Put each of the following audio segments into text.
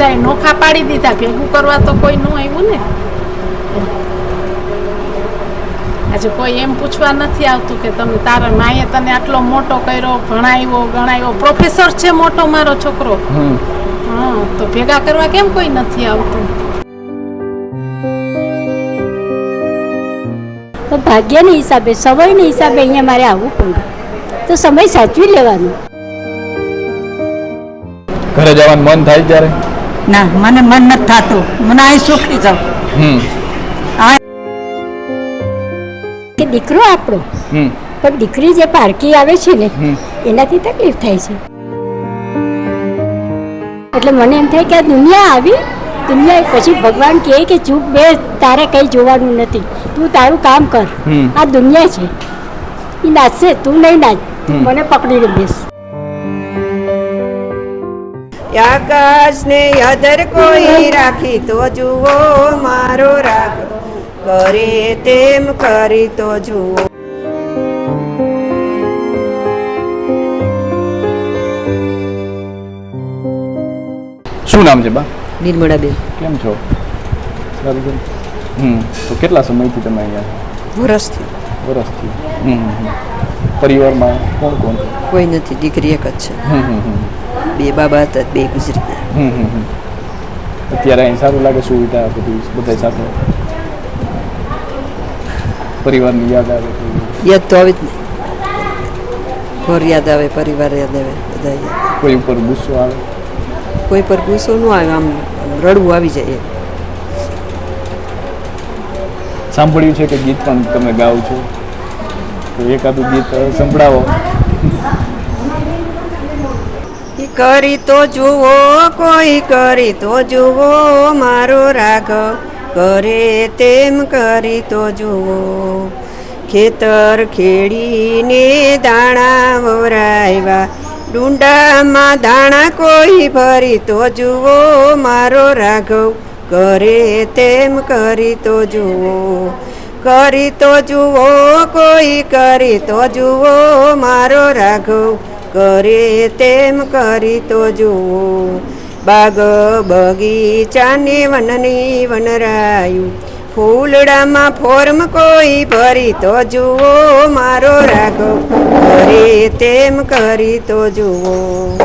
બધા નોખા પાડી દીધા. ભેગું કરવા તો કોઈ ન આવ્યું ને. આજે કોઈ એમ પૂછવા નથી આવતું કે તમે તારા માએ તને આટલો મોટો કર્યો ભણાવ્યો ગણાવ્યો પ્રોફેસર છે મોટો મારો છોકરો. હા તો ભેગા કરવા કેમ કોઈ નથી આવતું? તો ભાગ્યના હિસાબે સમયના હિસાબે અહીંયા મારે આવવું પડ્યું. તો સમય સાચવી લેવાનો. ઘરે જવાનું મન થાય ત્યારે? ના મને મન નથી થતું. મને અહીં સુખી જાઉં હમ. કે દીકરો આપણો પણ દીકરી જે પારકી આવે છે ને એનાથી તકલીફ થાય છે. એટલે મને એમ થાય કે આ દુનિયા આવી દુનિયા પછી ભગવાન કહે કે ચૂપ બે તારે કંઈ જોવાનું નથી. તું તારું કામ કર. આ દુનિયા છે. એ નાચશે તું નહીં નાચ. મને પકડીને બેસ. આકાશ ને અધર કોઈ રાખી તો જુઓ મારો રાગ કરે તેમ કરી તો જુઓ. શું નામ છે બા? નિર્મળાબેન. કેમ છો? હમ તો કેટલા સમયથી તમે અહીંયા? વરસથી. વરસથી. હમ. પરિવારમાં કોણ કોણ? કોઈ નથી દીકરી એક જ છે. હમ હમ. બે બાબા હતા બે ગુજરી હમ હમ હમ. અત્યારે અહીં સારું લાગે સુવિધા બધી બધા સાથે. પરિવારની યાદ આવે યાદ તો આવી જ નહીં ઘર યાદ આવે પરિવાર યાદ આવે બધા યાદ. કોઈ ઉપર ગુસ્સો આવે? કોઈ પર ગુસ્સો ન આવે આમ રડવું આવી જાય. સાંભળ્યું છે કે ગીત પણ તમે ગાઓ છો. તો એકાદું ગીત સંભળાવો. કરી તો જુઓ, કોઈ કરી તો જુઓ, મારો રાઘવ કરે તેમ કરી તો જુઓ. ખેતર ખેડીને દાણા વવરાવ્યા ડુંડામાં દાણા કોઈ ભરી તો જુઓ, મારો રાઘવ કરે તેમ કરી તો જુઓ. કરી તો જુઓ, કોઈ કરી તો જુઓ, મારો રાઘવ કરે તેમ કરી તો જુઓ. બાગ બગીચાની વનની વનરાયું. ફૂલડામાં ફોર્મ કોઈ ભરી તો જુઓ. મારો રાઘવ કરે તેમ કરી તો જુઓ.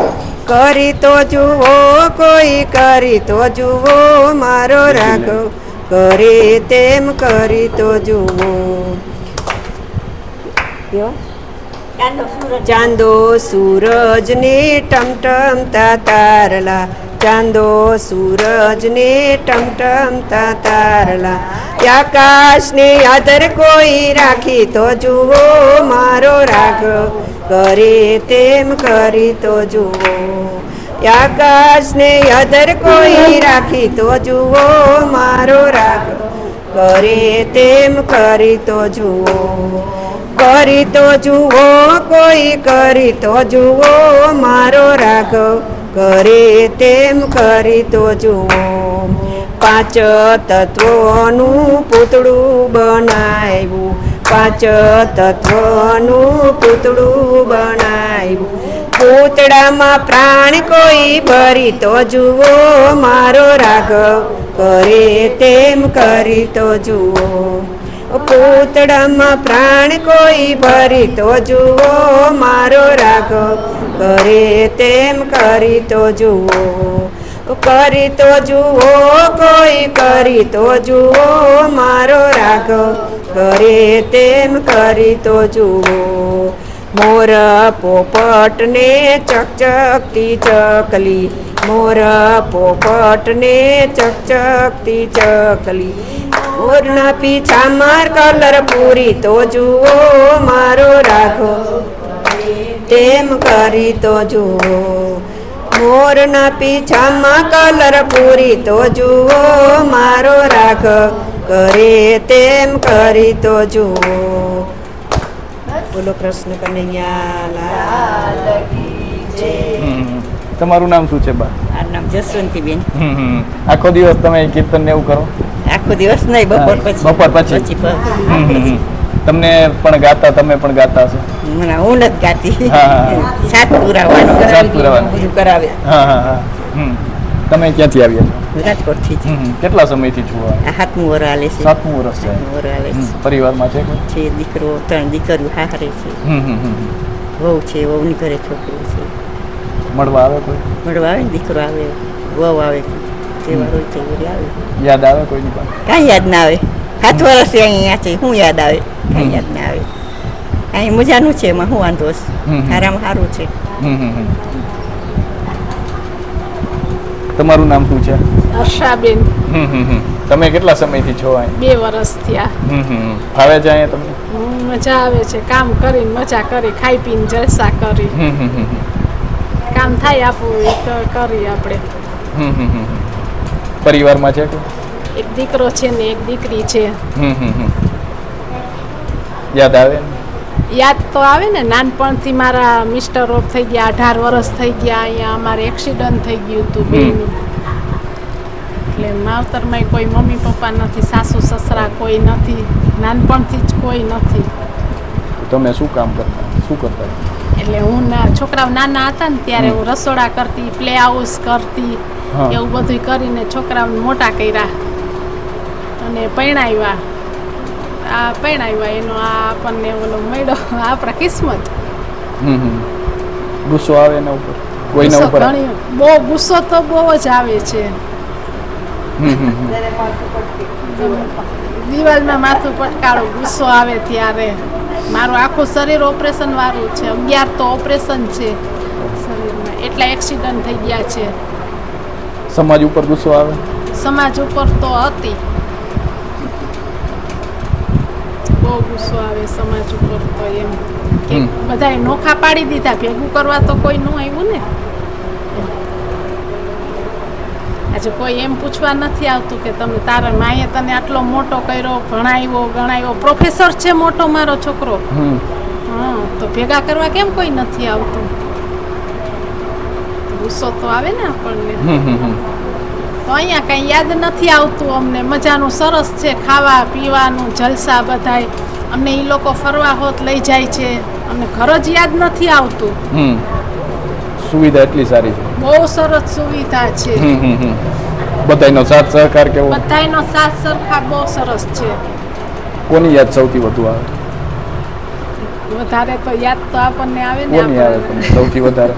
કરી તો જુઓ, કોઈ કરી તો જુઓ. મારો રાઘવ કરે તેમ કરી તો જુઓ. ચાંદો સૂરજ. ને ટમટમતા તારલા. ચાંદો સૂરજ ને ટમટમતા તારલા. આકાશ ને આદર કોઈ રાખી તો જુઓ મારો રાઘવ કરે તેમ કરી તો જુઓ. આકાશ ને અધર કોઈ રાખી તો જુઓ મારો રાઘવ કરે તેમ કરી તો જુઓ. કરી તો જુઓ, કોઈ કરી તો જુઓ, મારો રાઘવ કરે તેમ કરી તો જુઓ. પાંચ તત્વોનું પૂતળું બનાવ્યું, પાંચ તત્વોનું પૂતળું બનાવ્યું. પૂતળામાં પ્રાણ કોઈ ભરી તો જુઓ, મારો રાઘવ કરે તેમ કરી તો જુઓ. પૂતળામાં પ્રાણ કોઈ ભરી તો જુઓ, મારો રાઘવ કરે તેમ કરી તો જુઓ. કરી તો જુઓ, કોઈ કરી તો જુઓ, મારો રાઘવ કરે તેમ કરી તો જુઓ. મોર પોપટને ચકચકતી ચકલી, મોર પોપટને ચકચકતી ચકલી. મોરના પીછા માર કલર પૂરી તો જુઓ મારો રાખો તેમ કરી તો જુઓ. મોરના પીછામાં કલર પૂરી તો જુઓ મારો રાખ કરે તેમ કરી તો જુઓ. બોલો કૃષ્ણ કનૈયા. તમારું નામ શું છે બા? આ નામ જસવંતીબેન. આખો દિવસ તમે કીર્તન ને એવું કરો? આખો દિવસ નહીં બપોર પછી. બપોર પછી. તમને પણ ગાતા તમે પણ ગાતા હશો? મને હું નથી ગાતી. સાત પુરાવાનું સાત પુરાવાનું. બધું કરાવે. હા હા હા. તમે ક્યાંથી આવ્યા છો? રાજકોટથી. કેટલા સમયથી છો આ? આ વર આલે છે. સાતમું વર્ષ છે. વર આલે છે. પરિવારમાં છે કોઈ? છે દીકરો ત્રણ દીકરીઓ હારે છે. હમ, હમ, હમ. વહુ છે વહુની ઘરે છોકરો છે. મળવા આવે કોઈ? મળવા આવે ને દીકરો આવે વહુ આવે. તહેવાર હોય તો આવે. યાદ આવે કોઈની પાસે? કાંઈ યાદ ના આવે. સાત વર્ષથી અહીંયા છે શું યાદ આવે? કાંઈ યાદ ના આવે. અહીં મજાનું છે એમાં શું વાંધો છે. આરામ સારું છે. તમારું નામ શું છે? હર્ષાબેન હમ, હમ, હમ. તમે કેટલા સમયથી છો અહીં બે વર્ષ થયા. ફાવે છે અહીંયા તમને? હમ, મજા આવે છે. કામ કરીને મજા કરી ખાઈ પીને જલસા કરી. કામ થાય આપવું એ તો કરી આપણે. પરિવારમાં છે એક દીકરો છે ને એક દીકરી છે. હમ, હમ, હમ. યાદ આવે? યાદ તો આવે ને નાનપણથી મારા મિસ્ટર ઓફ થઈ ગયા અઢાર વર્ષ થઈ ગયા અહીંયા અમારે એક્સિડન્ટ થઈ ગયું હતું બેનું એટલે માવતરમાં કોઈ મમ્મી પપ્પા નથી સાસુ સસરા કોઈ નથી નાનપણથી જ કોઈ નથી. તમે શું કામ કરતા શું કરતા? એટલે હું ના છોકરાઓ નાના હતા ને ત્યારે હું રસોડા કરતી પ્લે હાઉસ કરતી. એવું બધું કરીને છોકરાઓને મોટા કર્યા અને પરણાવ્યા. આ પરણાવ્યા એનો આ આપણને ઓલો મળ્યો આપણા કિસ્મત. ગુસ્સો આવે એના ઉપર? કોઈના ઉપર બહુ ગુસ્સો તો બહુ જ આવે છે. હમ, હમ, હમ. દિવાલમાં માથું પટકાળું ગુસ્સો આવે ત્યારે. મારું આખું શરીર ઓપરેશન વાળું છે અગિયાર તો ઓપરેશન છે શરીરમાં. એટલા એક્સિડન્ટ થઈ ગયા છે. સમાજ ઉપર ગુસ્સો આવે? સમાજ ઉપર તો હતી. બહુ ગુસ્સો આવે સમાજ ઉપર તો એમ. કે. બધાએ નોખા પાડી દીધા ભેગું કરવા તો કોઈ ન આવ્યું ને. આજે કોઈ એમ પૂછવા નથી આવતું કે તમે તારા માએ તને આટલો મોટો કર્યો ભણાવ્યો ગણાવ્યો. પ્રોફેસર છે મોટો મારો છોકરો. હા તો ભેગા કરવા કેમ કોઈ નથી આવતું? ગુસ્સો તો આવે ને આપણને. તો અહીંયા કંઈ યાદ નથી આવતું અમને. મજાનું સરસ છે ખાવા પીવાનું જલસા બધાય. અમને એ લોકો ફરવા હોત લઈ જાય છે. અમને ઘર જ યાદ નથી આવતું. સુવિધા એટલી સારી છે. બહુ સરસ સુવિધા છે. બધાયનો સાથ સહકાર કેવો? બધાનો સાથ સરખા બહુ સરસ છે. કોની યાદ સૌથી વધુ આવે? વધારે તો યાદ તો આપણને આવે ને કોની આવે સૌથી વધારે?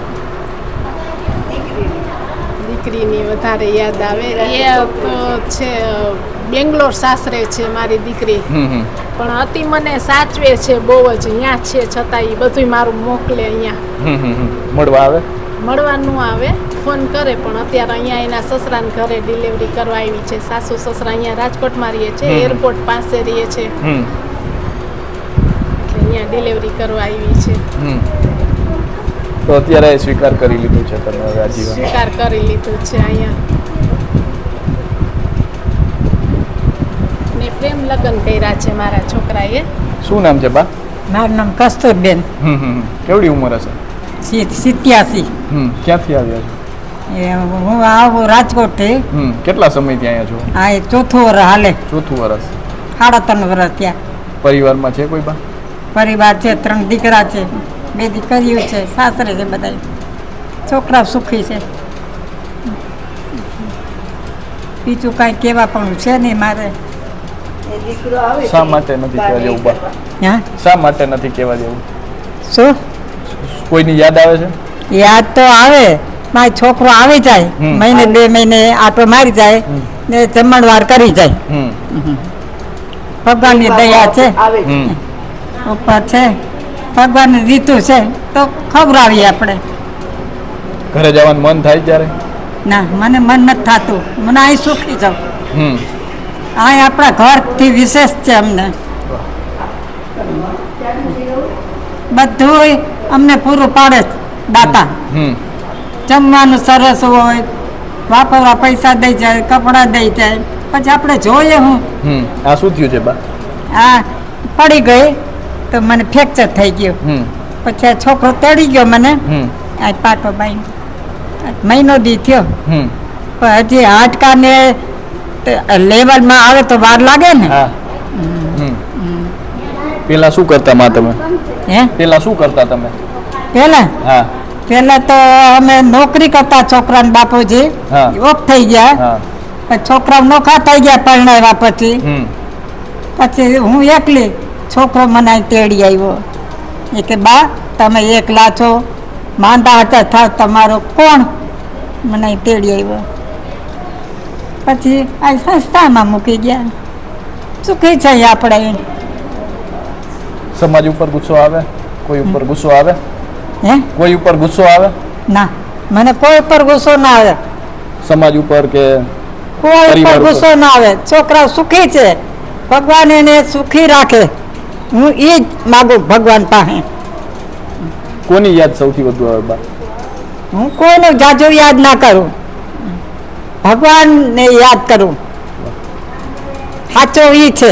દીકરીની વધારે યાદ આવે. એ તો છે બેંગ્લોર સાસરે છે મારી દીકરી. પણ અતિ મને સાચવે છે બહુ જ અહીંયા છે છતાં એ બધું મારું મોકલે અહીંયા. મળવા આવે? મળવાનું આવે. ફોન કરે પણ અત્યારે અહીંયા એના સસરાને ઘરે ડિલિવરી કરવા આવી છે. સાસુ સસરા અહીંયા રાજકોટમાં રહીએ છે એરપોર્ટ પાસે રહીએ છે. એટલે અહીંયા ડિલિવરી કરવા આવી છે. તો અત્યારે સ્વીકાર કરી લીધું છે તમે હવે સ્વીકાર કરી લીધું છે અહીંયા. ને પ્રેમ લગ્ન કર્યા છે મારા છોકરાએ. શું નામ છે બા? મારું નામ કસ્તુરબેન. હમ હમ હમ. કેવડી ઉંમર હશે? સી- સિત્યાસી. હમ ક્યાંથી આવ્યા છો? એ હું આવું રાજકોટથી. હમ કેટલા સમયથી અહીંયા છો? હા એ ચોથું વર હાલે. ચોથું વર્ષ સાડા ત્રણ વર્ષ ત્યાં પરિવારમાં છે કોઈ બા? પરિવાર છે ત્રણ દીકરા છે. બે દીકરીઓ છે સાસરે છે બધા છોકરા સુખી છે. બીજું કાંઈ કહેવા પણ છે નહીં મારે. શા માટે નથી કહેવા જેવું બા? હા? શા માટે નથી કહેવા જેવું? શું? કોઈની યાદ આવે છે? યાદ તો આવે. મારો છોકરો આવી જાય. મહિને બે મહિને આટો મારી જાય. ને જમણવાર કરી જાય. ભગવાનની દયા છે. ઉપર છે. ભગવાનની રીતું છે તો ખવડાવીએ આપણે. ઘરે જવાનું મન થાય જ્યારે ના મને મન નથી થતું. મને અહીં સુખી જાઉં હમ. અહીં આપણા ઘરથી વિશેષ છે અમને. બધું અમને પૂરું પાડે દાતા. હમ. જમવાનું સરસ હોય વાપરવા પૈસા દઈ જાય કપડાં દઈ જાય. પછી આપણે જોઈએ હું. આ શું થયું છે બા? આ પડી ગઈ. તો મને ફ્રેક્ચર થઈ ગયું. પછી છોકરો તડી ગયો મને. આ પાટો બાઈ મહિનો દી થયો. પણ હજી હાડકાને લેવલમાં આવે તો વાર લાગે ને. પેલા શું કરતા માં તમે? હે? પેલા શું કરતા તમે? પેલા? હા. પેલા તો અમે નોકરી કરતા છોકરાને બાપુજી. ઓફ થઈ ગયા. છોકરા નોખા થઈ ગયા પરણાવ્યા પછી. પછી હું એકલી. છોકરો મને તેડી આવ્યો. એ કે બા તમે એકલા છો. માંદા હતા થાવ તમારો કોણ મને તેડી આવ્યો. પછી આ સંસ્થામાં મૂકી ગયા. સુખી છે આપણે સમાજ ઉપર ગુસ્સો આવે? કોઈ ઉપર ગુસ્સો આવે? હે? કોઈ ઉપર ગુસ્સો આવે? ના. મને કોઈ ઉપર ગુસ્સો ના આવે. સમાજ ઉપર કે કોઈ ઉપર. ગુસ્સો ના આવે. છોકરા સુખી છે. ભગવાન એને સુખી રાખે. હું એ જ માગું ભગવાન પાસે. કોની યાદ સૌથી વધુ આવે બા? હું કોઈનું જાજો યાદ ના કરું. ભગવાનને યાદ કરું. સાચો ઈ છે.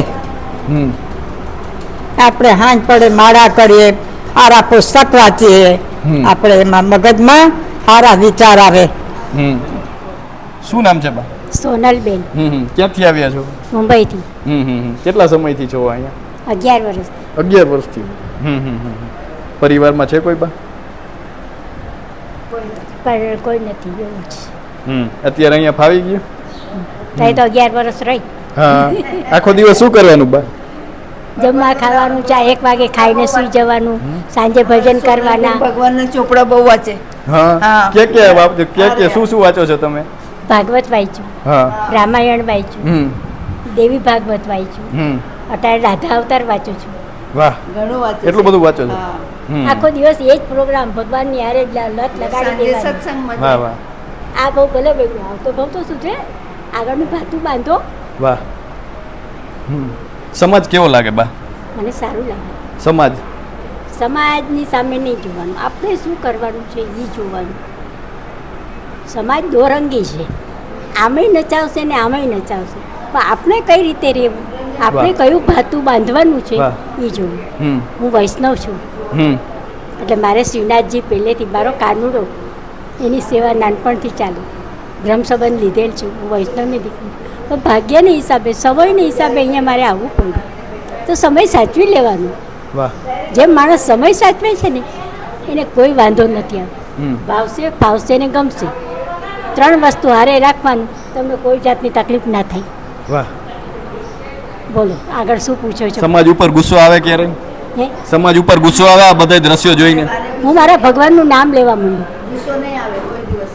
આપણે હાંજ પડે માળા કરીએ સારા પુસ્તક વાંચીએ. આપણે એમાં મગજમાં સારા વિચાર આવે. હમ. શું નામ છે બા? સોનલબેન. ક્યાંથી આવ્યા છો? મુંબઈથી. કેટલા સમયથી છો અહીંયા? અગિયાર વર્ષ. અગિયાર વર્ષથી. હમ હમ. પરિવારમાં છે કોઈ બા? પણ કોઈ નથી એવું હમ અત્યારે અહીંયા ફાવી ગયું? થાય તો અગિયાર વર્ષ રહી. હા. આખો દિવસ શું કરવાનું બા? જમવા ખાવાનું ચા એક વાગે ખાઈને સુઈ જવાનું સાંજે ભજન કરવાના. ભગવાનના ચોપડા બહુ વાંચે. હા. કે કે બાપ કે કે શું શું વાંચો છો તમે? ભાગવત વાંચ્યું હા. રામાયણ વાંચ્યું હમ. દેવી ભાગવત વાંચ્યું. હમ. અત્યારે રાધા અવતાર વાંચું છું. વાહ. ઘણું વાંચું એટલું બધું વાંચો છો? આખો દિવસ એ જ પ્રોગ્રામ ભગવાનની હારે જ લત લગાડી દેવાની. સત્સંગમાં વાહ વાહ. આ બહુ ભલે ભેગું આવતો બહુ તો શું છે? આગળનું ભાતું બાંધો. વાહ. સમાજ કેવો લાગે બા? મને સારું લાગે. સમાજ? સમાજની સામે નહીં જોવાનું. આપણે શું કરવાનું છે એ જોવાનું. સમાજ દોરંગી છે. આમેય નચાવશે ને આમેય નચાવશે. પણ આપણે કઈ રીતે રહેવું? આપણે કયું ભાતું બાંધવાનું છે એ જોવું હું વૈષ્ણવ છું. એટલે મારે શ્રીનાથજી પહેલેથી મારો કાનુડો એની સેવા નાનપણથી ચાલુ. બ્રહ્મ સંબંધ લીધેલ છું. હું વૈષ્ણવની દીકરી પણ ભાગ્યના હિસાબે સમયના હિસાબે અહીંયા મારે આવવું પડ્યું. તો સમય સાચવી લેવાનો. જેમ માણસ સમય સાચવે છે ને એને કોઈ વાંધો નથી આવ ભાવશે ફાવશે ને ગમશે. ત્રણ વસ્તુ હારે રાખવાનું. તમને કોઈ જાતની તકલીફ ના થાય. વાહ. બોલો આગળ શું પૂછો છો? સમાજ ઉપર ગુસ્સો આવે ક્યારે? હે? સમાજ ઉપર ગુસ્સો આવે આ બધા દ્રશ્યો જોઈને. હું મારા ભગવાનનું નામ લેવા માંડું. ગુસ્સો નહીં આવે કોઈ દિવસ.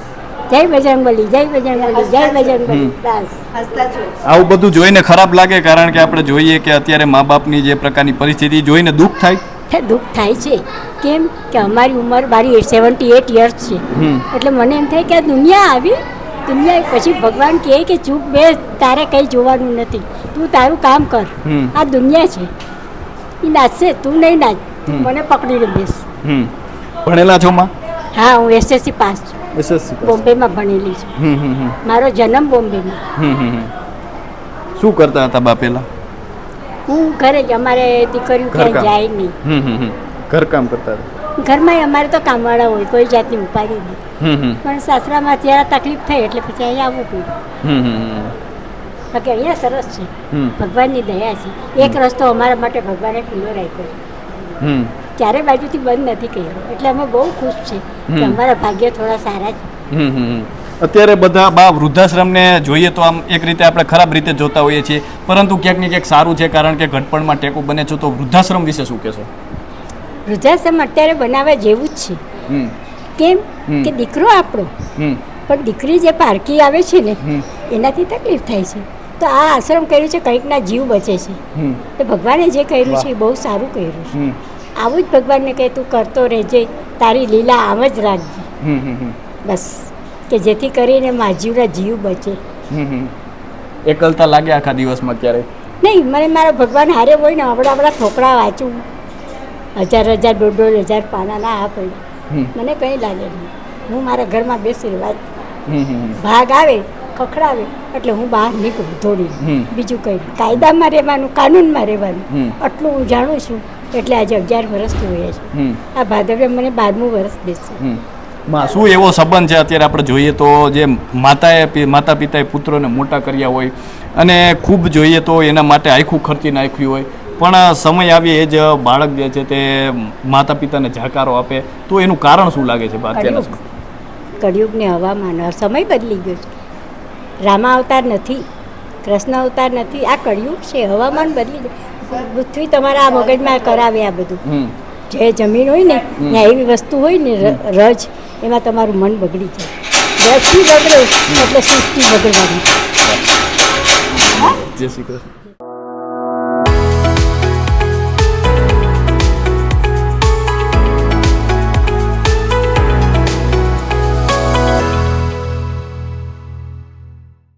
જય બજરંગબલી જય બજરંગબલી જય બજરંગબલી. બસ. આવું બધું જોઈને ખરાબ લાગે કારણ કે આપણે જોઈએ કે અત્યારે મા બાપની જે પ્રકારની પરિસ્થિતિ જોઈને દુઃખ થાય. દુઃખ થાય છે. કેમ કે અમારી ઉંમર મારી સેવન્ટી એટ યર્સ છે. હમ. એટલે મને એમ થાય કે આ દુનિયા આવી દુનિયા પછી ભગવાન કહે કે ચૂપ બે તારે કંઈ જોવાનું નથી. તું તારું કામ કર. આ દુનિયા છે. એ નાચશે તું નહીં નાચ. મને પકડીને બેસ. હમ. ભણેલા છો માં? હા હું એસએસસી પાસ છું. એસએસસી બોમ્બેમાં ભણેલી છું. મારો જન્મ બોમ્બેમાં. શું કરતા હતા બા પેલા? હું ઘરે જ અમારે દીકરીઓ ક્યાંય જાય નહીં. ઘર કામ કરતા હતા. ઘરમાં અમારે તો કામવાળા હોય કોઈ જાતની ઉપાધિ નહીં. હમ હમ. પણ સાસરામાં ત્યારે તકલીફ થઈ એટલે પછી અહીંયા આવવું પડ્યું. બાકી અહીંયા સરસ છે. ભગવાનની દયા છે એક રસ્તો અમારા માટે ભગવાને ખુલ્લો રાખ્યો છે. હમ. ચારે બાજુથી બંધ નથી કર્યો. એટલે અમે બહુ ખુશ છે કે અમારા ભાગ્ય થોડા સારા છે. અત્યારે બધા બા વૃદ્ધાશ્રમને જોઈએ તો આમ એક રીતે આપણે ખરાબ રીતે જોતા હોઈએ છીએ. પરંતુ ક્યાંક ને ક્યાંક સારું છે કારણ કે ઘટપણમાં ટેકો બને છે. તો વૃદ્ધાશ્રમ વિશે શું કહેશો? વૃદ્ધાશ્રમ અત્યારે બનાવવા જેવું જ છે. કેમ? કે દીકરો આપણો. પણ દીકરી જે પારકી આવે છે ને એનાથી તકલીફ થાય છે. તો આ આશ્રમ કર્યું છે કંઈકના જીવ બચે છે. તો ભગવાને જે કર્યું છે એ બહુ સારું કર્યું છે. આવું જ ભગવાનને કહે તું કરતો રહેજે તારી લીલા આમ જ રાખજે. બસ. કે જેથી કરીને માજીવના જીવ બચે. એકલતા લાગે આખા દિવસમાં ક્યારે નહીં મને મારા ભગવાન હારે હોય ને આપણા આપણા થોકડા વાંચું. હજાર હજાર દોઢ દોઢ હજાર પાના ના આ પડ્યા. મને કંઈ લાગે નહીં. હું મારા ઘરમાં બેસી વાત ભાગ આવે ખખડાવે એટલે હું બહાર નીકળું થોડી બીજું કંઈ. કાયદામાં રહેવાનું કાનૂનમાં રહેવાનું. આટલું હું જાણું છું એટલે આજે અગિયાર વર્ષ થયા છે. આ ભાદરવે મને બારમું વર્ષ બેસશે. માં શું એવો સંબંધ છે? અત્યારે આપણે જોઈએ તો જે માતાએ માતા પિતાએ પુત્રોને મોટા કર્યા હોય અને ખૂબ જોઈએ તો એના માટે આખું ખર્ચી નાખ્યું હોય. પણ સમય આવી એ જ બાળક જે છે તે માતા પિતાને જાકારો આપે. તો એનું કારણ શું લાગે છે? કળિયુગની હવામાન. સમય બદલી ગયો છે. રામા અવતાર નથી કૃષ્ણ અવતાર નથી આ કળિયુગ છે હવામાન બદલી ગયું પૃથ્વી તમારા આ મગજમાં કરાવે આ બધું. જે જમીન હોય ને ત્યાં એવી વસ્તુ હોય ને રજ એમાં તમારું મન બગડી જાય. રજથી બગડે એટલે સૃષ્ટિ બગડવાની. જય શ્રી કૃષ્ણ.